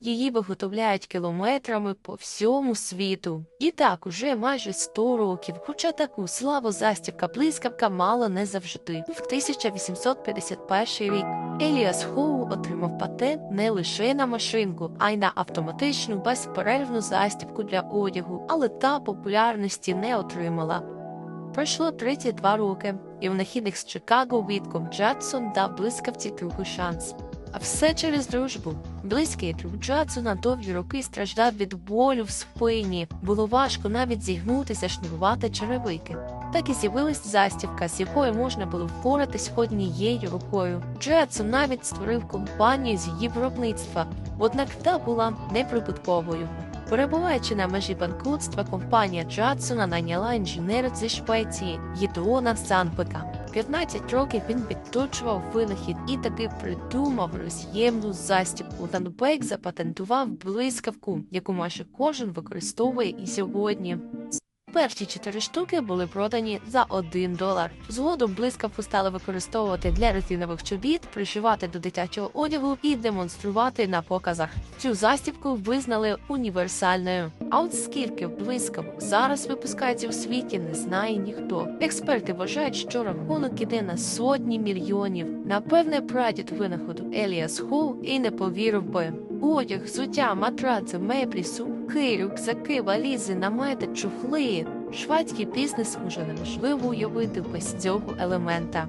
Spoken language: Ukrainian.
Її виготовляють кілометрами по всьому світу. І так уже майже 100 років, хоча таку славу застібка блискавка мала не завжди. В 1851 рік Еліас Хоу отримав патент не лише на машинку, а й на автоматичну безперервну застібку для одягу, але та популярності не отримала. Пройшло 32 роки, і винахідник з Чикаго Вітком Джадсон дав блискавці другий шанс. А все через дружбу. Близький друг Джадсона довгі роки страждав від болю в спині. Було важко навіть зігнутися, шнурувати черевики. Так і з'явилась застівка, з якою можна було впоратись однією рукою. Джадсон навіть створив компанію з її виробництва, однак та була неприбутковою. Перебуваючи на межі банкрутства, компанія Джадсона найняла інженера зі Швеції Єдуона Санпека. 15 років він підточував винахід і таки придумав роз'ємну застібку. Танбек запатентував блискавку, яку майже кожен використовує і сьогодні. Перші чотири штуки були продані за 1 долар. Згодом блискавку стали використовувати для резинових чобіт, пришивати до дитячого одягу і демонструвати на показах. Цю застібку визнали універсальною. А от скільки блискавок зараз випускається у світі, не знає ніхто. Експерти вважають, що рахунок іде на сотні мільйонів. Напевне, прадід винаходу Еліас Хоу і не повірив би. Одяг, взуття, матраци, меблі, сумки, рюкзаки, валізи, намети, чухли. Швадський бізнес уже неможливо уявити без цього елемента.